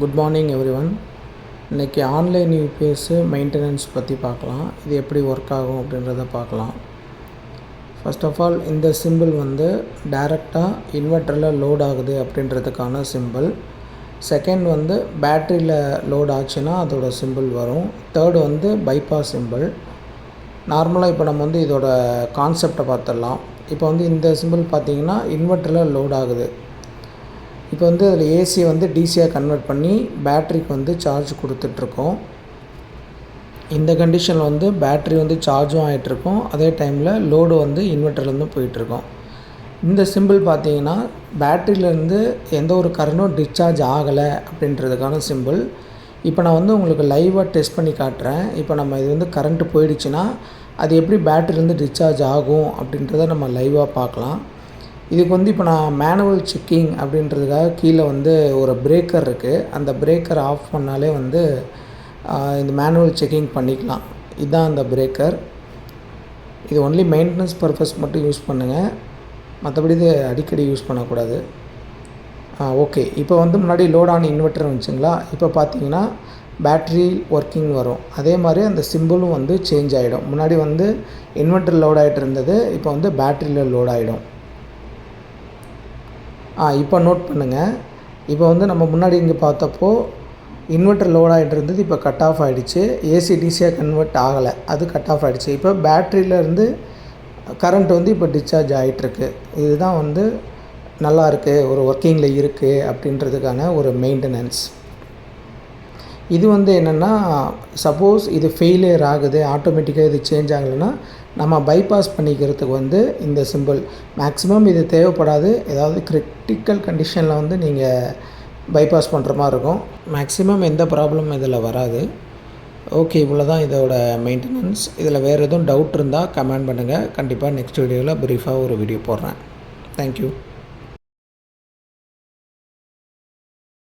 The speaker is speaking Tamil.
குட் மார்னிங் எவ்ரி ஒன் இன்றைக்கி ஆன்லைன் யூபிஎஸ்ஸு மெயின்டெனன்ஸ் பற்றி பார்க்கலாம். இது எப்படி ஒர்க் ஆகும் அப்படின்றத பார்க்கலாம். ஃபர்ஸ்ட் ஆஃப் ஆல் இந்த சிம்பிள் வந்து டைரெக்டாக இன்வெர்ட்டரில் லோட் ஆகுது அப்படின்றதுக்கான சிம்பிள் செகண்ட் வந்து பேட்டரியில் லோட் ஆச்சுன்னா அதோட சிம்பிள் வரும். தேர்டு வந்து பைபாஸ் சிம்பிள் நார்மலாக இப்போ நம்ம வந்து இதோட கான்செப்டை பார்த்துடலாம். இப்போ வந்து இந்த சிம்பிள் பார்த்தீங்கன்னா இன்வெர்ட்டரில் லோட் ஆகுது. இப்போ வந்து அதில் ஏசியை வந்து டிசியாக கன்வெர்ட் பண்ணி பேட்ரிக்கு வந்து சார்ஜ் கொடுத்துட்ருக்கோம். இந்த கண்டிஷனில் வந்து பேட்ரி வந்து சார்ஜும் ஆகிட்ருக்கும் அதே டைமில் லோடு வந்து இன்வெர்ட்டர்லேருந்து போயிட்டுருக்கோம் இந்த சிம்பிள் பார்த்தீங்கன்னா பேட்ரியிலேருந்து எந்த ஒரு கரண்டும் டிஸ்சார்ஜ் ஆகலை அப்படின்றதுக்கான சிம்பிள் இப்போ நான் வந்து உங்களுக்கு லைவாக டெஸ்ட் பண்ணி காட்டுறேன். இப்போ நம்ம இது வந்து கரண்ட்டு போயிடுச்சுன்னா அது எப்படி பேட்டரிலேருந்து டிஸ்சார்ஜ் ஆகும் அப்படின்றத நம்ம லைவாக பார்க்கலாம். இதுக்கு வந்து இப்போ நான் மேனுவல் செக்கிங் அப்படின்றதுக்காக கீழே வந்து ஒரு பிரேக்கர் இருக்குது அந்த பிரேக்கர் ஆஃப் பண்ணாலே வந்து இந்த மேனுவல் செக்கிங் பண்ணிக்கலாம். இதுதான் அந்த பிரேக்கர் இது ஒன்லி மெயின்டெனன்ஸ் பர்பஸ் மட்டும் யூஸ் பண்ணுங்கள் மற்றபடி இது அடிக்கடி யூஸ் பண்ணக்கூடாது. ஓகே இப்போ வந்து முன்னாடி லோட் ஆன் இன்வெர்ட்டர் வந்துச்சுங்களா? இப்போ பார்த்தீங்கன்னா பேட்ரி ஒர்க்கிங் வரும். அதே மாதிரி அந்த சிம்பிளும் வந்து சேஞ்ச் ஆகிடும் முன்னாடி வந்து இன்வெர்ட்டர் லோட் ஆகிட்டு இருந்தது இப்போ வந்து பேட்டரியில் லோட் ஆகிடும் ஆ இப்போ நோட் பண்ணுங்கள் இப்போ வந்து நம்ம முன்னாடி இங்கே பார்த்தப்போ இன்வெர்ட்டர் லோட் ஆகிட்டு இருந்தது இப்போ கட் ஆஃப் ஆகிடுச்சு ஏசி டிசியாக கன்வெர்ட் ஆகலை. அது கட் ஆஃப் ஆகிடுச்சு இப்போ பேட்ரியிலேருந்து கரண்ட் வந்து இப்போ டிஸ்சார்ஜ் ஆகிட்டுருக்கு இதுதான் வந்து நல்லா இருக்குது ஒரு ஒர்க்கிங்கில் இருக்குது அப்படின்றதுக்கான ஒரு மெயின்டெனன்ஸ் இது வந்து என்னென்னா சப்போஸ் இது ஃபெயிலியர் ஆகுது ஆட்டோமேட்டிக்காக இது சேஞ்ச் ஆகலைன்னா நம்ம பைபாஸ் பண்ணிக்கிறதுக்கு வந்து இந்த சிம்பிள் மேக்ஸிமம் இது தேவைப்படாது. ஏதாவது கிரிட்டிக்கல் கண்டிஷனில் வந்து நீங்கள் பைபாஸ் பண்ணுற மாதிரி இருக்கும். மேக்ஸிமம் எந்த ப்ராப்ளமும் இதில் வராது. ஓகே இவ்வளோ தான் இதோட மெயின்டெனன்ஸ் இதில் வேறு எதுவும் டவுட் இருந்தால் கமெண்ட் பண்ணுங்கள் கண்டிப்பாக நெக்ஸ்ட் வீடியோவில் ப்ரீஃபாக ஒரு வீடியோ போடுறேன். தேங்க்யூ